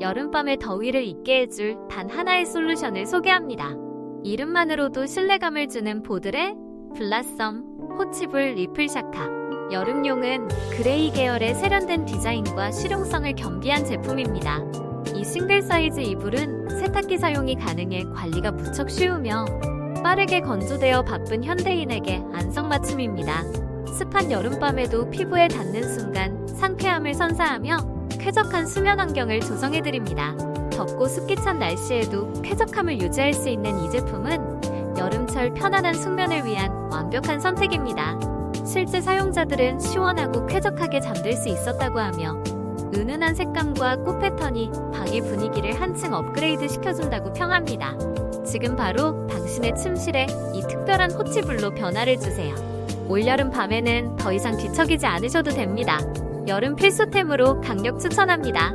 여름밤의 더위를 잊게 해줄 단 하나의 솔루션을 소개합니다. 이름만으로도 신뢰감을 주는 보드레 블라썸 호치불 리플샤카 여름용은 그레이 계열의 세련된 디자인과 실용성을 겸비한 제품입니다. 이 싱글 사이즈 이불은 세탁기 사용이 가능해 관리가 무척 쉬우며 빠르게 건조되어 바쁜 현대인에게 안성맞춤입니다. 습한 여름밤에도 피부에 닿는 순간 상쾌함을 선사하며 쾌적한 수면 환경을 조성해드립니다. 덥고 습기 찬 날씨에도 쾌적함을 유지할 수 있는 이 제품은 여름철 편안한 숙면을 위한 완벽한 선택입니다. 실제 사용자들은 시원하고 쾌적하게 잠들 수 있었다고 하며 은은한 색감과 꽃 패턴이 방의 분위기를 한층 업그레이드 시켜준다고 평합니다. 지금 바로 당신의 침실에 이 특별한 호치불로 변화를 주세요. 올여름 밤에는 더 이상 뒤척이지 않으셔도 됩니다. 여름 필수템으로 강력 추천합니다.